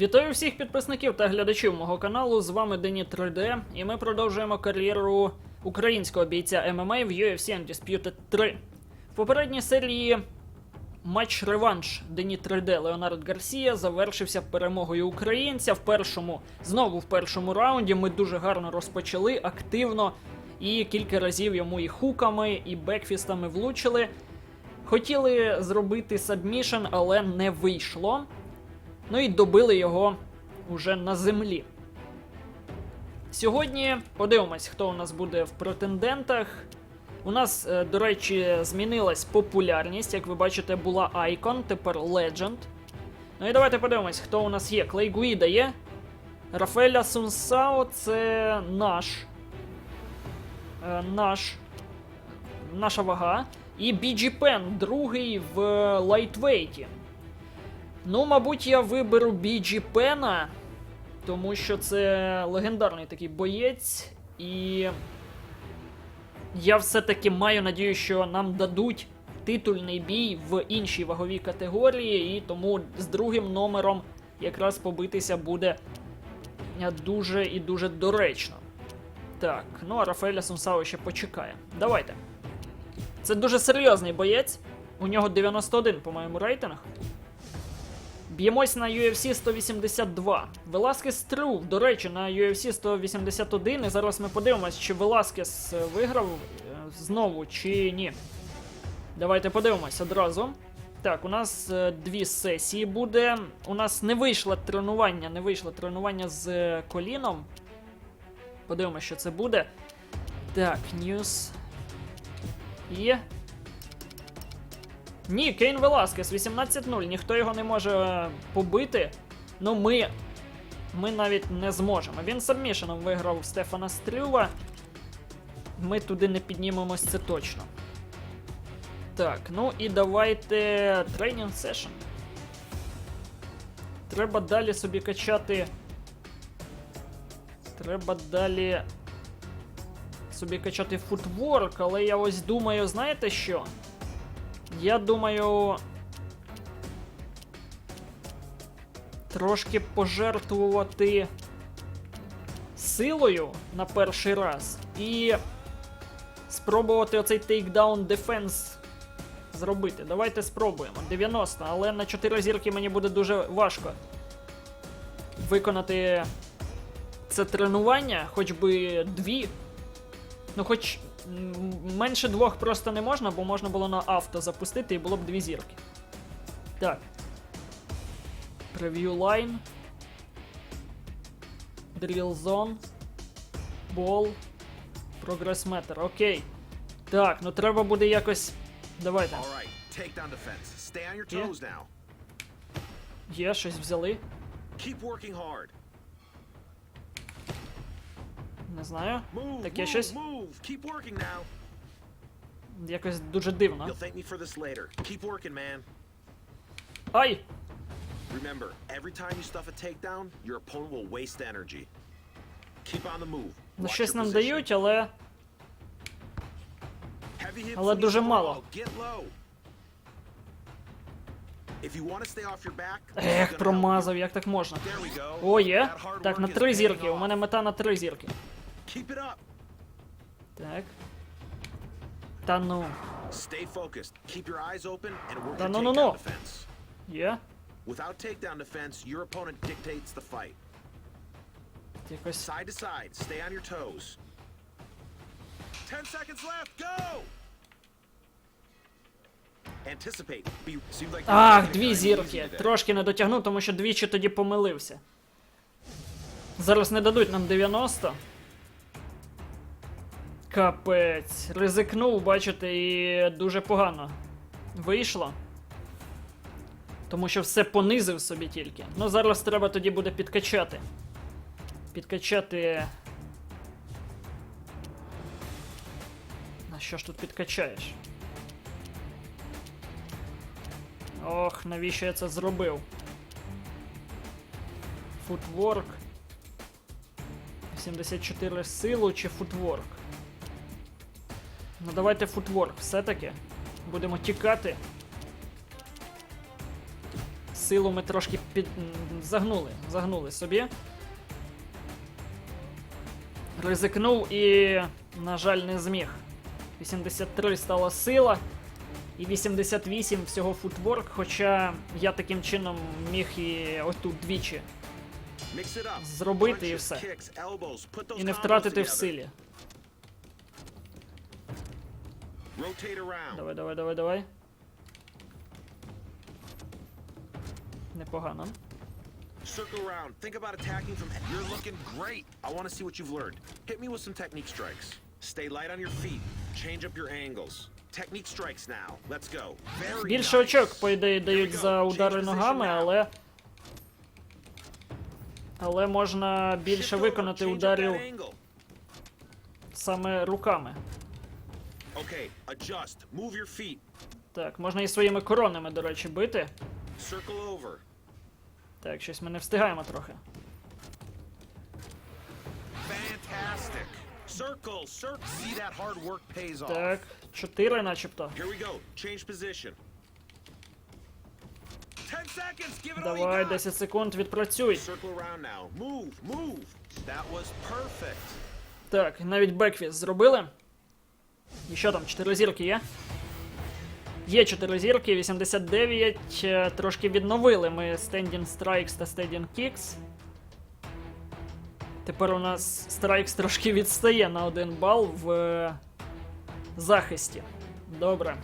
Вітаю всіх підписників та глядачів мого каналу. З вами Дені 3D, і ми продовжуємо кар'єру українського бійця ММА в UFC Undisputed 3. В попередній серії матч реванш Дені 3D Леонард Гарсія завершився перемогою українця. В першому, знову в першому раунді, ми дуже гарно розпочали активно і кілька разів йому і хуками, і бекфістами влучили. Хотіли зробити сабмішн, але не вийшло. Ну і добили його уже на землі. Сьогодні подивимось, хто у нас буде в претендентах. У нас, е, до речі, змінилась популярність. Як ви бачите, була Icon, тепер Legend. Ну і давайте подивимось, хто у нас є. Клей Гуїда є. Рафаеля Сунсао це наш. е, Наш. Наша вага. І Біджі Пен, другий в лайтвейті. Ну, мабуть, я виберу Біджі Пена, тому що це легендарний такий боєць, і я все-таки маю надію, що нам дадуть титульний бій в іншій ваговій категорії, і тому з другим номером якраз побитися буде дуже і дуже доречно. Так, ну а Рафаеля Сунсао ще почекає. Давайте. Це дуже серйозний боєць. У нього 91, по-моєму, рейтинг. Б'ємось на UFC 182. Веласкес Тру, до речі, на UFC 181. І зараз ми подивимось, чи Веласкес е, виграв е, знову, чи ні. Давайте подивимось одразу. Так, у нас е, дві сесії буде. У нас не вийшло тренування, не вийшло тренування з коліном. Подивимось, що це буде. Так, Ньюс. Є. Ні, Кейн Веласкес 18-0. Ніхто його не може е, побити. Ну, ми. Ми навіть не зможемо. Він сабмішеном виграв Стефана Стрюва. Ми туди не піднімемось, це точно. Так, ну і давайте тренінг сешн. Треба далі собі качати. Треба далі собі качати футворк, але я ось думаю, знаєте що? Я думаю. Трошки пожертвувати силою на перший раз і спробувати оцей тейкдаун дефенс зробити. Давайте спробуємо. 90, але на 4 зірки мені буде дуже важко виконати це тренування, хоч би дві. Ну, хоч менше двох просто не можна, бо можна було на авто запустити і було б дві зірки. Так. Preview line. Drill zone. Ball. Progress meter. Окей. Так, ну треба буде якось. Давайте. Now. Є, щось взяли. Keep working hard. Не знаю. Таке щось. Якось дуже дивно. Ай! Remember, every time you stuff a takedown, your opponent will waste energy. Keep on the move. Ну, щось нам дають, але. Але дуже мало. Ех, промазав, як так можна. О, є. Так, на три зірки. У мене мета на три зірки. Keep it up. Так. Та ну. Stay focused. Keep your eyes open and work Да your ну, ну, takedown ну. defense. Є. Without takedown defense, your opponent dictates the fight. Якось. Side to side, stay on your toes. Ten seconds left, go! Anticipate. Be seems like Ах, дві зірки. Трошки не дотягнув, тому що двічі тоді помилився. Зараз не дадуть нам 90. Капець. Ризикнув, бачите, і дуже погано. Вийшло. Тому що все понизив собі тільки. Ну зараз треба тоді буде підкачати. Підкачати. На що ж тут підкачаєш? Ох, навіщо я це зробив? Футворк. 74 силу чи футворк? Ну давайте футворк, все-таки. Будемо тікати. силу ми трошки під... загнули. Загнули собі. Ризикнув і, на жаль, не зміг. 83 стала сила. І 88 всього футворк, хоча я таким чином міг і двічі. Mix it up. Зробити і все. І не втратити в силі. Давай, давай, давай, давай. Непогано. Circle around. Think about attacking from. You're looking great. I want to see what you've learned. Hit me with some technique strikes. Stay light on your feet. Change up your angles. Technique strikes now. Let's go. Very Більше очок, по ідеї, дають за удари ногами, але. Але можна більше виконати ударів саме руками. Okay, adjust. Move your feet. Так, можна і своїми коронами, до речі, бити. Circle over. Так, щось ми не встигаємо трохи. Fantastic. Circle, circle. See that hard work pays off. Так, чотири начебто. Here we go. Change position. Давай, got. 10 секунд, відпрацюй. Circle around now. Move, move. That was perfect. Так, навіть беквіз зробили. І що там, 4 зірки є? Є 4 зірки, 89. е, Трошки відновили ми Standing Strikes та Standing Kicks. Тепер у нас Strikes трошки відстає на 1 бал в е, захисті. Добре.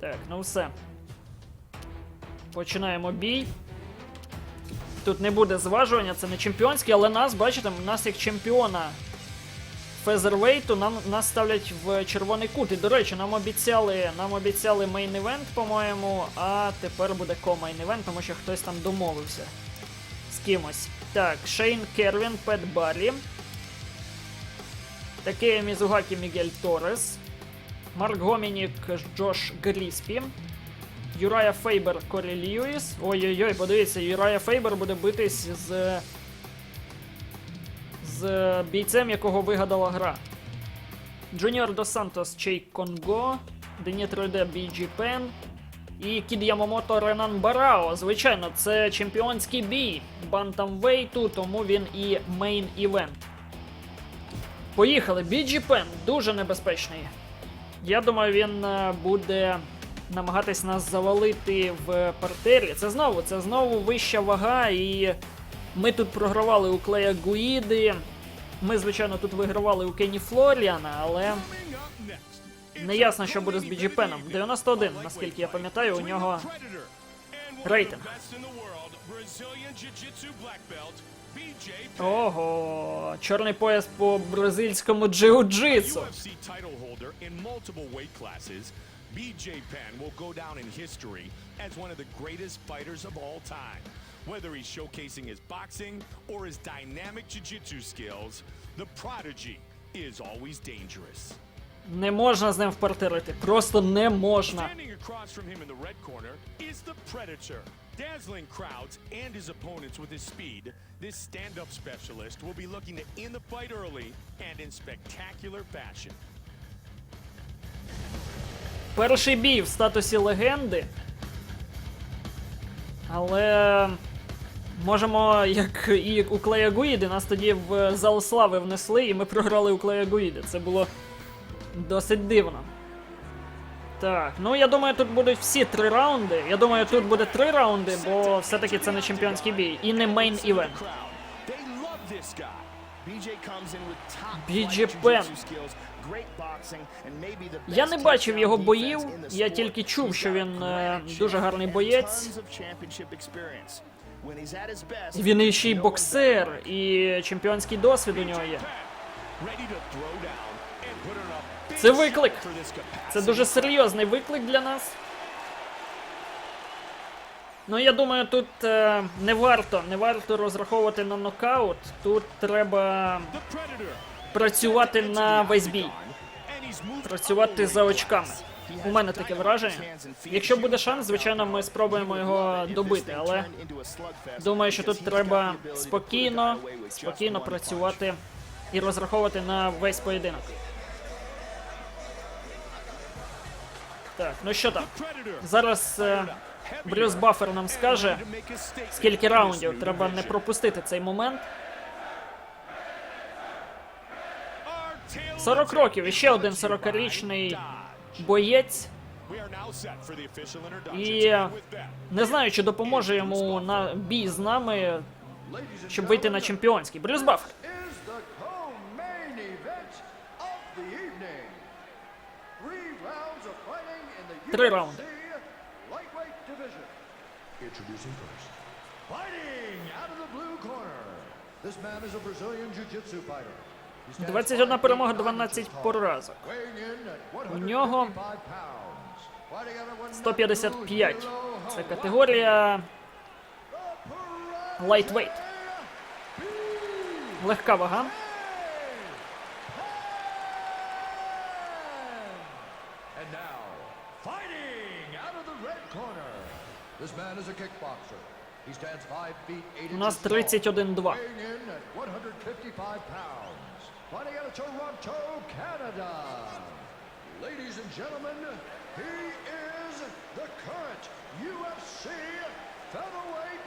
Так, ну все. Починаємо бій. Тут не буде зважування, це не чемпіонський, але нас, бачите, у нас як чемпіона фезервейту нам нас ставлять в червоний кут. І до речі, нам обіцяли, нам обіцяли мейн івент, по-моєму, а тепер буде ко-мейн івент, тому що хтось там домовився з кимось. Так, Шейн Кервін, Пет Баррі. Такея Мізугакі Мігель Торрес. Марк Гомінік Джош Гріспі. Юрая Фейбер Корі Льюіс. Ой-ой-ой, подивіться, Юрая Фейбер буде битись з. З бійцем, якого вигадала гра. Джуніор Дос Сантос Чей Конго, Денітро Де Біджі Пен і Кід Ямомото Ренан Барао. Звичайно, це чемпіонський бій Бантамвейту, тому він і мейн івент. Поїхали. Біджі Пен дуже небезпечний. Я думаю, він е, буде намагатись нас завалити в партері. Це знову, це знову вища вага, і ми тут програвали у Клея Гуїди. Ми, звичайно, тут вигравали у Кені Флоріана, але не ясно, що буде з Біджіпеном. 91, наскільки я пам'ятаю, у нього рейтинг. Ого, чорний пояс по бразильському джиу-джитсу. BJ Penn will go down in history as one of the greatest fighters of all time. Whether he's showcasing his boxing or his dynamic jiu-jitsu skills, the prodigy is always dangerous. Не можна з ним впартерити. Просто не можна. Standing across from him in the red corner is the Predator. Dazzling crowds and his opponents with his speed, this stand-up specialist will be looking to end the fight early and in spectacular fashion. Перший бій в статусі легенди. Але можемо, як і у Клея Гуїди, нас тоді в зал слави внесли, і ми програли у Клея Гуїди. Це було досить дивно. Так, ну я думаю, тут будуть всі три раунди. Я думаю, тут буде три раунди, бо все-таки це не чемпіонський бій і не мейн івент. BJ the Я не бачив його боїв, я тільки чув, що він е, дуже гарний боєць. Він ще й боксер, і чемпіонський досвід у нього є. Це виклик. Це дуже серйозний виклик для нас. Ну, я думаю, тут е, не варто, не варто розраховувати на нокаут. Тут треба працювати на весь бій, працювати за очками. У мене таке враження. Якщо буде шанс, звичайно, ми спробуємо його добити, але думаю, що тут треба спокійно, спокійно працювати і розраховувати на весь поєдинок. Так, ну що там? Зараз е, Брюс Баффер нам скаже, скільки раундів. Треба не пропустити цей момент. 40 років, і ще один 40-річний боєць. І не знаю, чи допоможе йому на бій з нами, щоб вийти на чемпіонський. Брюс Баффер. Три раунди. lightweight division. Introducing first. Fighting out of the blue corner. This man is a Brazilian jiu-jitsu fighter. He stands 21 five перемога, feet nine 12 inches tall, поразок. У нього 155 pounds. Fighting out of one 155. kilo Це категорія лайтвейт. Легка вага. And now, fighting out of the red corner. This man is a kickboxer. He stands 5 feet 8 У нас inches tall, 31-2. Fighting out of Toronto, Canada. Ladies and gentlemen, he is the current UFC featherweight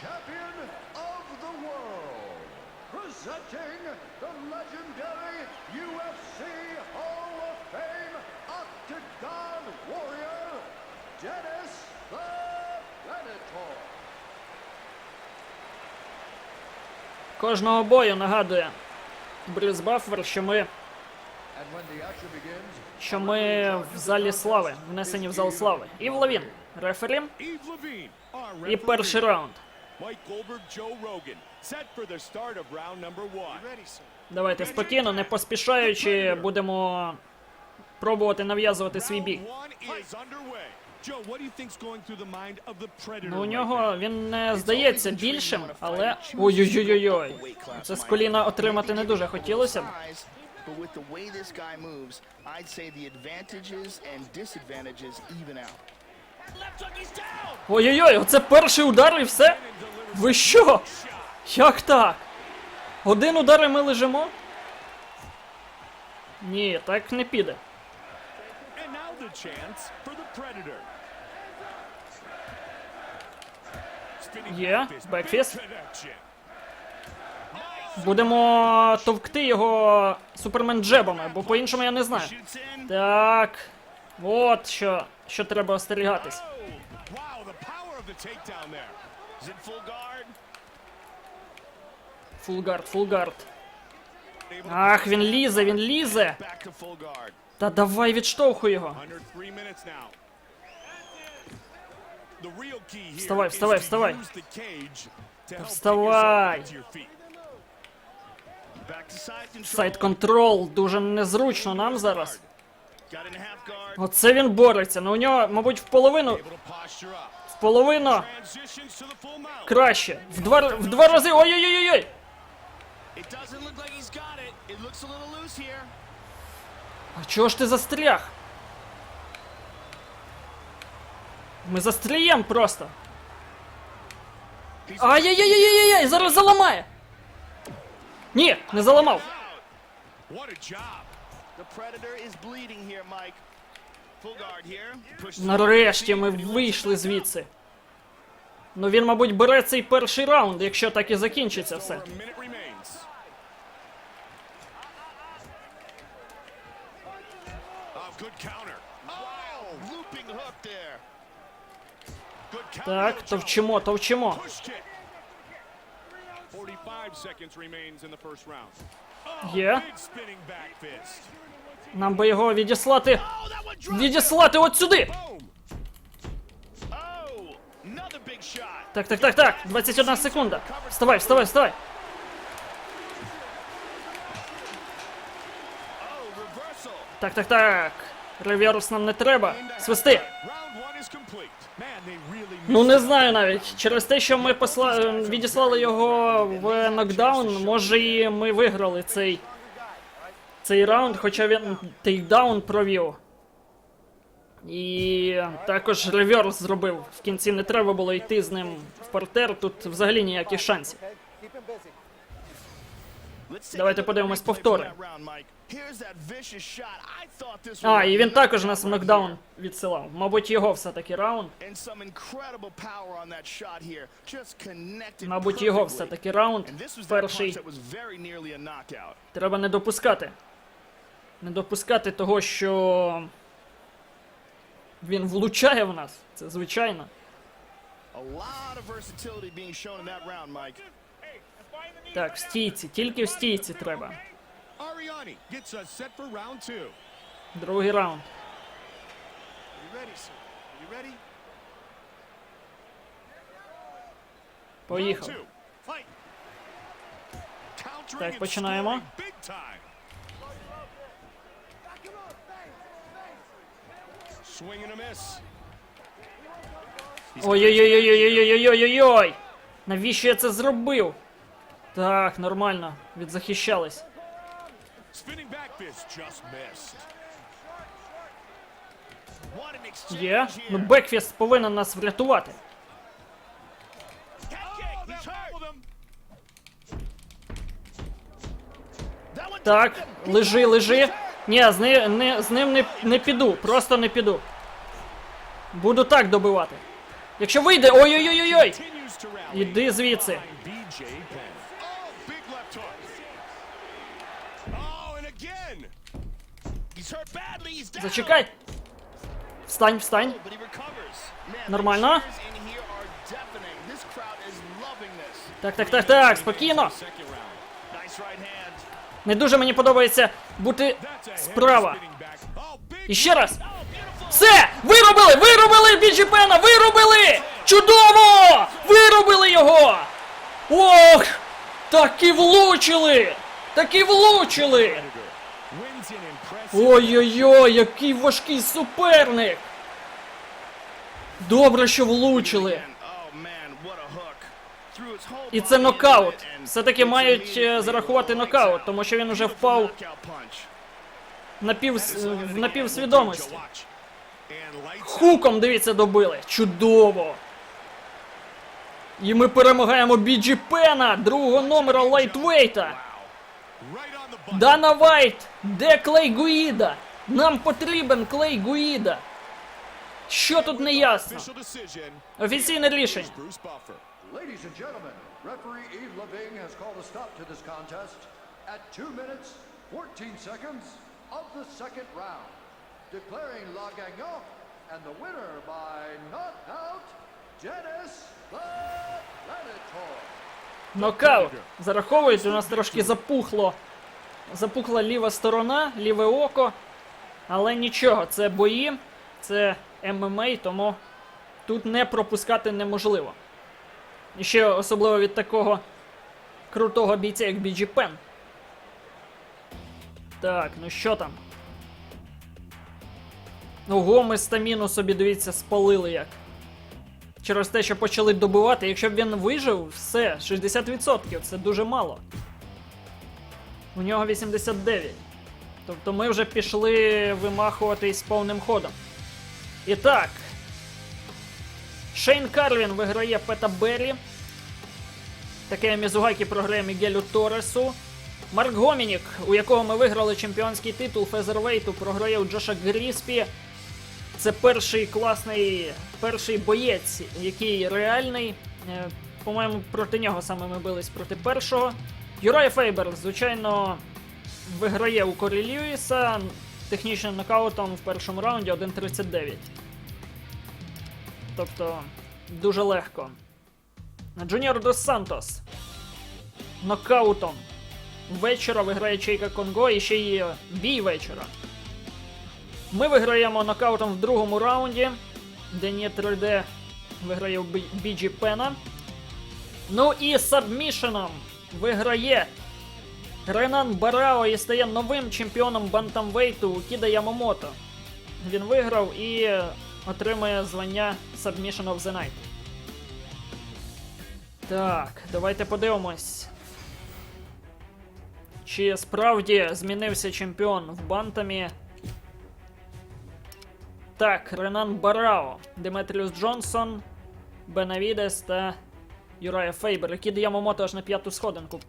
champion of the world. Presenting the legendary UFC Hall of Fame Octagon Warrior, Dennis the Venator. Кожного бою нагадує Брюс Баффер, що ми, що ми в залі слави, внесені в зал слави. І в Лавін. Рефері. І перший раунд. Давайте спокійно, не поспішаючи, будемо пробувати нав'язувати свій бій. Ну, у нього він не здається більшим, але. Ой-ой-ой-ой. Це з коліна отримати не дуже хотілося б. But with the way this guy moves, I'd say the advantages and disadvantages even out. Ой-ой-ой, оце перший удар і все? Ви що? Як так? Один удар і ми лежимо? Ні, так не піде. The chance for the Predator. Є, connection. Будемо товкти його супермен джебами, бо по-іншому я не знаю. Так. От що, що треба остерігатись. Oh? Фулгард, фулгард. Ах, він лізе, він лізе. Та давай відштовхуй його. Вставай, вставай, вставай. help вставай. Сайт контрол дуже незручно нам зараз. Оце він бореться. Ну у нього, мабуть, в половину, в половину краще. В два, в два рази. Ой-ой-ой-ой! It А чого ж ти застряг? Ми застрієм просто. Ай-яй-яй-яй-яй! Зараз заламає! Ні, не заламав. Нарешті ми вийшли звідси. Ну він, мабуть, бере цей перший раунд, якщо так і закінчиться все. Так, Joe. товчимо, товчимо. Push kick. 45 seconds remains in the first round. Oh, Є. big spinning back fist. Нам би його відіслати. Відіслати от сюди! Boom. Oh, another big shot. Так, так, так, так. 21 секунда. Вставай, вставай, вставай. Так, так, так. Реверс нам не треба. Свисти. Ну не знаю навіть. Через те, що ми посла... е, відіслали його в нокдаун, може і ми виграли цей. Цей раунд, хоча він тейкдаун провів. І також реверс зробив. В кінці не треба було йти з ним в партер. Тут взагалі ніяких шансів. Давайте подивимось повтори. А, і він також нас в нокдаун відсилав. Мабуть, його все-таки раунд. Мабуть, його все-таки раунд. Перший. Треба не допускати. Не допускати того, що він влучає в нас. Це звичайно. A lot of versatility being shown in that round, Mike. Так, в стійці, тільки в стійці треба. Другий раунд. Поїхав. Так, починаємо. scoring big time. Swing and a miss. Ой-ой-ой-ой-ой-ой-ой-ой-ой! Навіщо я це зробив? Так, нормально. Відзахищались. Є. Ну Бекфіст повинен нас врятувати. Так, лежи, лежи. Ні, з ним не, з ним не, не піду. Просто не піду. Буду так добивати. Якщо вийде. Ой-ой-ой! ой Іди звідси. Зачекай. Встань, встань. Нормально. Так, так, так, так, спокійно. Не дуже мені подобається бути справа. І ще раз. Все! Виробили! Виробили Біджіпена! Вирубили! Чудово! Виробили його! Ох! Так і влучили! Так і влучили! Ой-ой-ой, який важкий суперник! Добре, що влучили. І це нокаут. Все-таки мають е, зарахувати нокаут, тому що він уже впав на пів. Хуком, дивіться, добили. Чудово! І ми перемагаємо Біджі Пена, другого номера лайтвейта. Дана Вайт, де Клей Гуїда? Нам потрібен Клей Гуїда. Що тут не ясно? Official decision. Офіційне рішення. Bruce Buffer. Ladies and gentlemen, referee Yves Leving has called a stop to this contest at 2 minutes, 14 seconds of the second round, declaring La Gagnant and the winner by knockout, Dennis the Predator. Нокаут. Зараховують, у нас трошки запухло. Запухла ліва сторона, ліве око. Але нічого, це бої, це ММА, тому тут не пропускати неможливо. І ще особливо від такого крутого бійця, як Біджі Пен. Так, ну що там? Ого, ми стаміну собі, дивіться, спалили як. Через те, що почали добивати, якщо б він вижив, все, 60%, це дуже мало. У нього 89. Тобто ми вже пішли вимахуватись повним ходом. І так. Шейн Карвін виграє Пета Беррі. Таке Мізугакі програє Мігелю Торресу. Марк Гомінік, у якого ми виграли чемпіонський титул Фезервейту, програє у Джоша Гріспі. Це перший класний, перший боєць, який реальний. Е, По-моєму, проти нього саме ми бились проти першого. Юрай Фейбер, звичайно, виграє у Корі Льюіса технічним нокаутом в першому раунді 1.39. Тобто, дуже легко. Джуніор Дос Сантос нокаутом вечора виграє Чейка Конго і ще є бій вечора. Ми виграємо нокаутом в другому раунді. Дені 3D виграє у Бі- Біджі Пена. Ну і сабмішеном виграє Ренан Барао і стає новим чемпіоном бантамвейту у Кіда Ямомото. Він виграв і отримує звання Submission of the Night. Так, давайте подивимось. Чи справді змінився чемпіон в бантамі? Так, Ренан Барао, Деметріус Джонсон, Бенавідес та Юрая Фейбер, які Ямомото аж на п'яту сходинку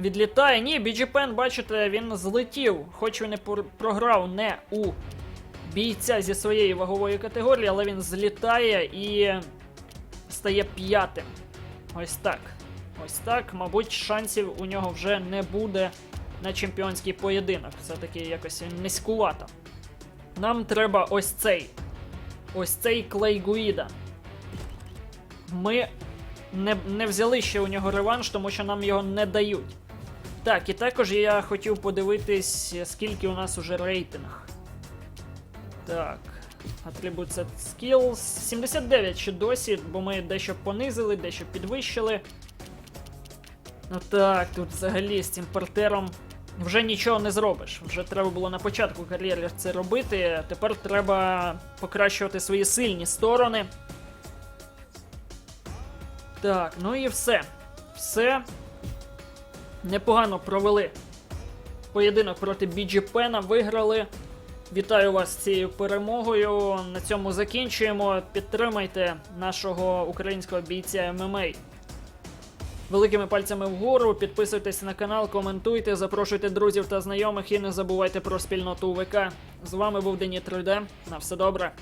відлітає. Ні, BG бачите, він злетів, хоч він і програв не у бійця зі своєї вагової категорії, але він злітає і стає п'ятим. Ось так. Ось так. Мабуть, шансів у нього вже не буде на чемпіонський поєдинок. Все-таки якось він низькувато. Нам треба ось цей. Ось цей Клей Гуїда. Ми не, не взяли ще у нього реванш, тому що нам його не дають. Так, і також я хотів подивитись, скільки у нас уже рейтинг. Так. Атрибут Skills. 79 ще досі, бо ми дещо понизили, дещо підвищили. Ну так, тут взагалі з цим портером вже нічого не зробиш. Вже треба було на початку кар'єри це робити. Тепер треба покращувати свої сильні сторони. Так, ну і все. Все. Непогано провели поєдинок проти Біджі Пена. Виграли. Вітаю вас з цією перемогою. На цьому закінчуємо. Підтримайте нашого українського бійця ММА. Великими пальцями вгору, підписуйтесь на канал, коментуйте, запрошуйте друзів та знайомих і не забувайте про спільноту УВК. З вами був Дені 3D. На все добре.